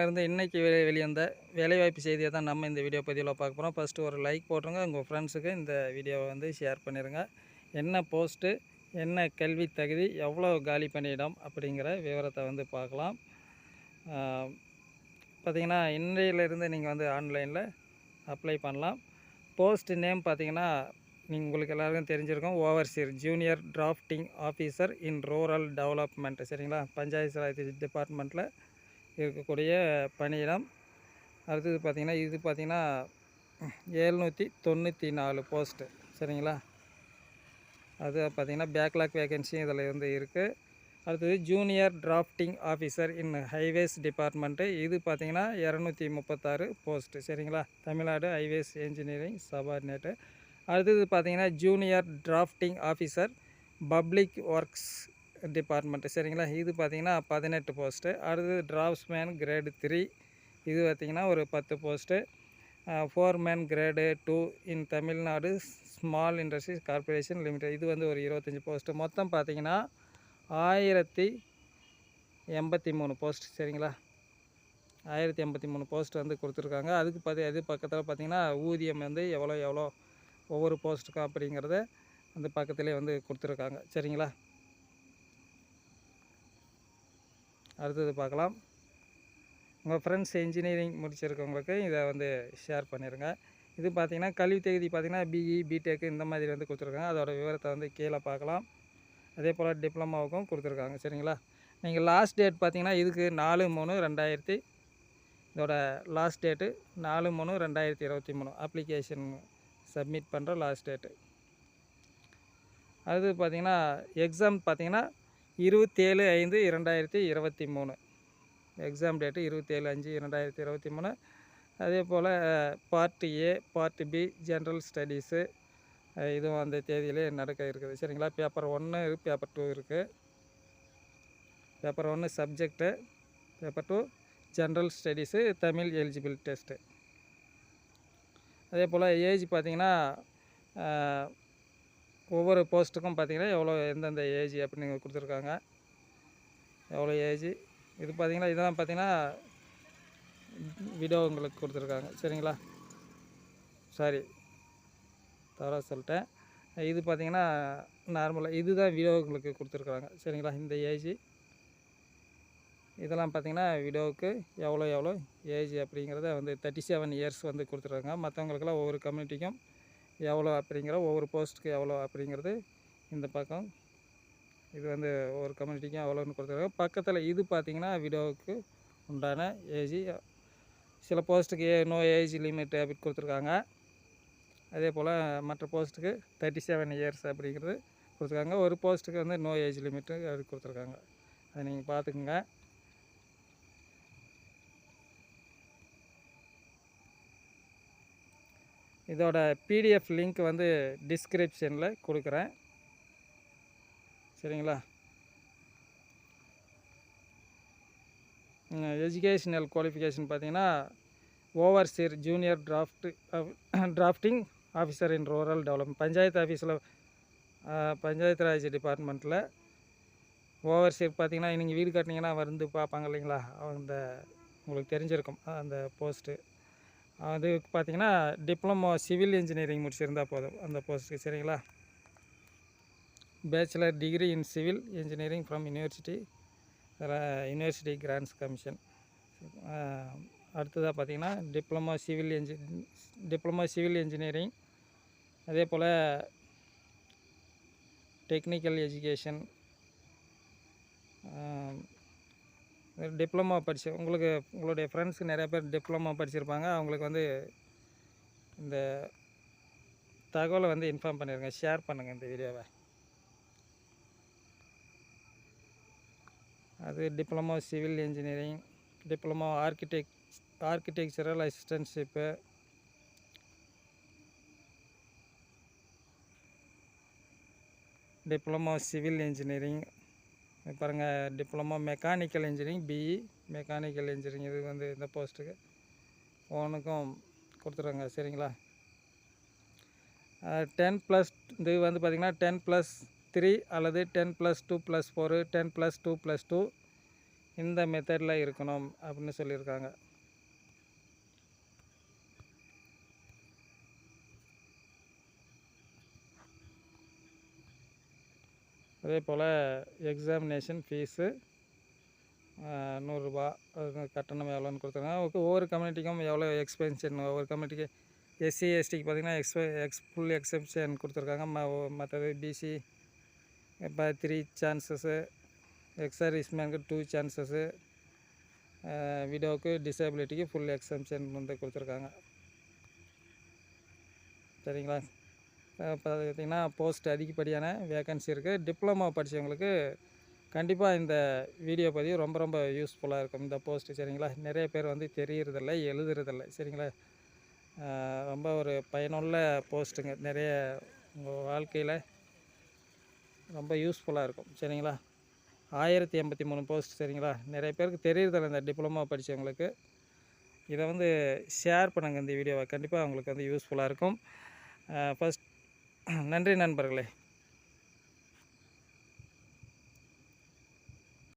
இருந்து இன்றைக்கி வெ வெளிவந்த வேலைவாய்ப்பு செய்தியை தான் நம்ம இந்த வீடியோ பதிவில் பார்க்க போகிறோம் ஃபஸ்ட்டு ஒரு லைக் போட்டுருங்க. உங்கள் ஃப்ரெண்ட்ஸுக்கு இந்த வீடியோவை வந்து ஷேர் பண்ணிடுங்க என்ன போஸ்ட்டு என்ன கல்வி தகுதி எவ்வளோ காலி பணியிடம் அப்படிங்கிற விவரத்தை வந்து பார்க்கலாம். பார்த்திங்கன்னா இன்றையிலிருந்து நீங்கள் வந்து ஆன்லைனில் அப்ளை பண்ணலாம். போஸ்ட் நேம் பார்த்தீங்கன்னா நீங்கள் உங்களுக்கு எல்லாருக்கும் தெரிஞ்சிருக்கும். Overseer junior drafting officer in rural development சரிங்களா? பஞ்சாயத்து ராஜ் டிபார்ட்மெண்ட்டில் இருக்கக்கூடிய பணியிடம். அடுத்தது பார்த்திங்கன்னா இது பார்த்திங்கன்னா ஏழ்நூற்றி தொண்ணூற்றி நாலு போஸ்ட்டு சரிங்களா? அது பார்த்திங்கன்னா பேக்லாக் வேகன்சியும் இதில் வந்து இருக்குது அடுத்தது junior drafting officer in highways department இது பார்த்திங்கன்னா இரநூத்தி முப்பத்தாறு போஸ்ட்டு சரிங்களா? தமிழ்நாடு ஹைவேஸ் இன்ஜினியரிங் சபார்டினேட்டு அடுத்தது பார்த்திங்கன்னா junior drafting officer public works department சரிங்களா? இது பார்த்திங்கன்னா பதினெட்டு போஸ்ட்டு அடுத்தது டிராப்ஸ்மேன் கிரேடு த்ரீ இது பார்த்திங்கன்னா ஒரு பத்து post foreman grade two in Tamil Nadu small industries corporation limited இது வந்து ஒரு இருபத்தஞ்சி போஸ்ட்டு மொத்தம் பார்த்திங்கன்னா ஆயிரத்தி எண்பத்தி மூணு போஸ்ட் சரிங்களா? ஆயிரத்தி எண்பத்தி மூணு போஸ்ட் வந்து கொடுத்துருக்காங்க. அதுக்கு பார்த்து அது பக்கத்தில் பார்த்திங்கன்னா ஊதியம் வந்து எவ்வளோ எவ்வளோ ஒவ்வொரு போஸ்ட்டுக்கும் அப்படிங்கிறத அந்த பக்கத்துலேயே வந்து கொடுத்துருக்காங்க. சரிங்களா? அடுத்தது பார்க்கலாம். உங்கள் ஃப்ரெண்ட்ஸ் இன்ஜினியரிங் முடிச்சிருக்கவங்களுக்கு இதை வந்து ஷேர் பண்ணிடுங்க இது பார்த்திங்கன்னா கல்வி தகுதி பார்த்திங்கன்னா பிஇ பிடெக் இந்த மாதிரி வந்து கொடுத்துருக்காங்க. அதோட விவரத்தை வந்து கீழே பார்க்கலாம். அதே போல் டிப்ளமாவுக்கும் கொடுத்துருக்காங்க. சரிங்களா? நீங்கள் லாஸ்ட் டேட் பார்த்திங்கன்னா இதுக்கு நாலு மூணு ரெண்டாயிரத்தி இதோட லாஸ்ட் டேட்டு நாலு மூணு ரெண்டாயிரத்தி இருபத்தி மூணு. அப்ளிகேஷன் சப்மிட் பண்ணுற லாஸ்ட் டேட்டு அது பார்த்திங்கன்னா எக்ஸாம் பார்த்திங்கன்னா இருபத்தேழு ஐந்து இரண்டாயிரத்தி இருபத்தி மூணு. எக்ஸாம் டேட்டு இருபத்தேழு அஞ்சு இரண்டாயிரத்தி இருபத்தி மூணு. அதே போல் part A part B general studies இதுவும் அந்த தேதியிலே நடக்க இருக்குது. சரிங்களா? பேப்பர் ஒன்று பேப்பர் டூ இருக்குது பேப்பர் ஒன்று subject paper two general studies Tamil eligible test அதே போல் ஏஜ் பார்த்திங்கன்னா ஒவ்வொரு போஸ்ட்டுக்கும் பார்த்திங்கன்னா எவ்வளோ எந்தெந்த ஏஜ் அப்படின்னு கொடுத்துருக்காங்க. எவ்வளோ ஏஜ்? இது பார்த்திங்கன்னா இதெல்லாம் பார்த்திங்கன்னா விடோங்களுக்கு கொடுத்துருக்காங்க. சரிங்களா? சாரி. தவறாக சொல்லிட்டேன். இது பார்த்திங்கன்னா நார்மலாக இதுதான் விடோவுங்களுக்கு கொடுத்துருக்குறாங்க சரிங்களா? இந்த ஏஜ். இதெல்லாம் பார்த்திங்கன்னா விடோவுக்கு எவ்வளோ எவ்வளோ ஏஜ் அப்படிங்கிறத வந்து தேர்ட்டி செவன் இயர்ஸ் வந்து கொடுத்துருக்காங்க. மற்றவங்களுக்கெல்லாம் ஒவ்வொரு கம்யூனிட்டிக்கும் எவ்வளோ அப்படிங்கிற ஒவ்வொரு போஸ்ட்டுக்கு எவ்வளோ அப்படிங்கிறது இந்த பக்கம். இது வந்து ஒவ்வொரு கம்யூனிட்டிக்கும் எவ்வளோன்னு கொடுத்துருக்காங்க பக்கத்தில் இது பார்த்திங்கன்னா விடோவுக்கு உண்டான ஏஜி. சில போஸ்ட்டுக்கு ஏ நோ ஏஜ் லிமிட் அப்படி கொடுத்துருக்காங்க. அதே போல் மற்ற போஸ்ட்டுக்கு தேர்ட்டி செவன் இயர்ஸ் அப்படிங்கிறது கொடுத்துருக்காங்க. ஒரு போஸ்ட்டுக்கு வந்து நோ ஏஜ் லிமிட்டு அப்படி கொடுத்துருக்காங்க. அதை நீங்கள் பார்த்துக்குங்க. இதோட பிடிஎஃப் லிங்க் வந்து டிஸ்கிரிப்ஷனில் கொடுக்குறேன். சரிங்களா? எஜுகேஷ்னல் குவாலிஃபிகேஷன் பார்த்தீங்கன்னா overseer junior draft drafting officer in rural development panchayat ஆஃபீஸில் பஞ்சாயத்து ராஜ் டிபார்ட்மெண்ட்டில் ஓவர்சீர் பார்த்தீங்கன்னா நீங்கள் வீடு கட்டினீங்கன்னா வந்து பார்ப்பாங்க இல்லைங்களா? அந்த உங்களுக்கு தெரிஞ்சிருக்கும் அந்த போஸ்ட்டு அது பார்த்தீங்கன்னா டிப்ளமோ சிவில் இன்ஜினியரிங் முடிச்சிருந்தால் போதும். அந்த போஸ்ட்டுக்கு சரிங்களா? Bachelor degree in civil engineering from university university grants commission அடுத்ததாக பார்த்திங்கன்னா டிப்ளமோ சிவில் இன்ஜி டிப்ளமோ சிவில் இன்ஜினியரிங் அதே போல் டெக்னிக்கல் எஜுகேஷன் டிப்ளமோ படிச்சு உங்களுக்கு உங்களுடைய ஃப்ரெண்ட்ஸுக்கு நிறையா பேர் டிப்ளமோ படிச்சிருப்பாங்க. அவங்களுக்கு வந்து இந்த தகவலை வந்து இன்ஃபார்ம் பண்ணிடுங்க ஷேர் பண்ணுங்கள் இந்த வீடியோவை அது diploma civil engineering diploma architect architectural assistantship diploma civil engineering பாருங்கள் diploma mechanical engineering BE mechanical engineering இது வந்து இந்த போஸ்ட்டுக்கு ஒன்றுக்கும் கொடுத்துருங்க சரிங்களா? டென் ப்ளஸ் இது வந்து பார்த்திங்கன்னா டென் ப்ளஸ் த்ரீ அல்லது ten plus two plus four ten plus two plus two இந்த மெத்தடில் இருக்கணும் அப்படின்னு சொல்லியிருக்காங்க. அதே போல் எக்ஸாமினேஷன் ஃபீஸு நூறுரூபா அது கட்டணம் எவ்வளோன்னு கொடுத்துருக்காங்க. ஒவ்வொரு- ஒவ்வொரு கம்யூனிட்டிக்கும் எவ்வளோ எக்ஸ்பென்ஷன் ஒவ்வொரு கம்யூனிட்டிக்கு எஸ்சி எஸ்டிக்கு பார்த்திங்கன்னா எக்ஸ்பெ எக்ஸ் ஃபுல் எக்ஸெப்ஷன் கொடுத்துருக்காங்க. ம மற்றது பிசி இப்போ த்ரீ சான்சஸ்ஸு எக்ஸர்வீஸ்மேனுக்கு டூ சான்சஸ்ஸு விடோவுக்கு டிசபிலிட்டிக்கு ஃபுல் எக்ஸம்ஷன் வந்து கொடுத்துருக்காங்க. சரிங்களா? பார்த்திங்கன்னா போஸ்ட் அதிகப்படியான வேகன்சி இருக்குது டிப்ளமோ படித்தவங்களுக்கு கண்டிப்பாக இந்த வீடியோ பதிவு ரொம்ப ரொம்ப யூஸ்ஃபுல்லாக இருக்கும். இந்த போஸ்ட்டு சரிங்களா? நிறைய பேர் வந்து தெரியறதில்லை எழுதுறதில்ல சரிங்களா? ரொம்ப ஒரு பயனுள்ள போஸ்ட்டுங்க நிறைய உங்கள் வாழ்க்கையில் ரொம்ப யூஸ்ஃபுல்லாக இருக்கும் சரிங்களா? ஆயிரத்தி எண்பத்தி மூணு போஸ்ட் சரிங்களா? நிறைய பேருக்கு தெரியறதில்ல இந்த டிப்ளமோ படித்தவங்களுக்கு இதை வந்து ஷேர் பண்ணுங்கள் இந்த வீடியோவை கண்டிப்பாக அவங்களுக்கு வந்து யூஸ்ஃபுல்லாக இருக்கும். ஃபஸ்ட் நன்றி நண்பர்களே.